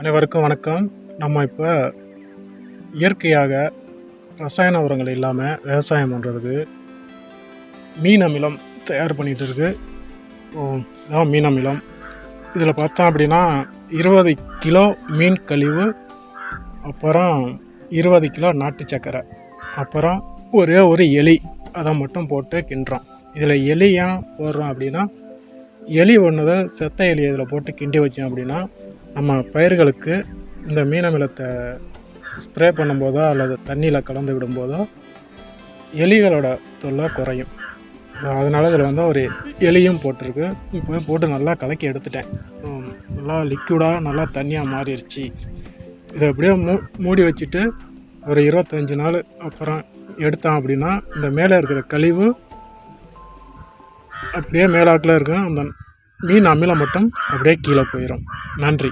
அனைவருக்கும் வணக்கம். நம்ம இப்போ இயற்கையாக ரசாயன உரங்கள் இல்லாமல் விவசாயம் பண்ணுறதுக்கு மீன் அமிலம் தயார் பண்ணிகிட்டு இருக்குது இதான் மீன் அமிலம். இதில் பார்த்தோம் அப்படின்னா இருபது கிலோ மீன் கழிவு அப்புறம் இருபது கிலோ நாட்டு சக்கரை அப்புறம் ஒரே ஒரு எலி அதை மட்டும் போட்டு கிண்டுறோம். இதில் எலி ஏன் போடுறோம் அப்படின்னா எலி ஒன்று செத்த எலி இதில் போட்டு கிண்டி வச்சோம் அப்படின்னா நம்ம பயிர்களுக்கு இந்த மீனமிலத்தை ஸ்ப்ரே பண்ணும்போதோ அல்லது தண்ணியில் கலந்து விடும்போதோ எலிகளோட தொல்லை குறையும். ஸோ அதனால் இதில் வந்து ஒரு எலியும் போட்டிருக்கு. இப்போ போட்டு நல்லா கலக்கி எடுத்துட்டேன். நல்லா லிக்விடாக நல்லா தண்ணியாக மாறிடுச்சு. இதை அப்படியே மூ மூடி வச்சுட்டு ஒரு இருபத்தஞ்சி நாள் அப்புறம் எடுத்தோம் அப்படின்னா இந்த மேலே இருக்கிற கழிவு அப்படியே மேலாக்கில் இருக்கும் அந்த மீன் அமிலம் மட்டும் அப்படியே கீழே போயிடும் நன்றி.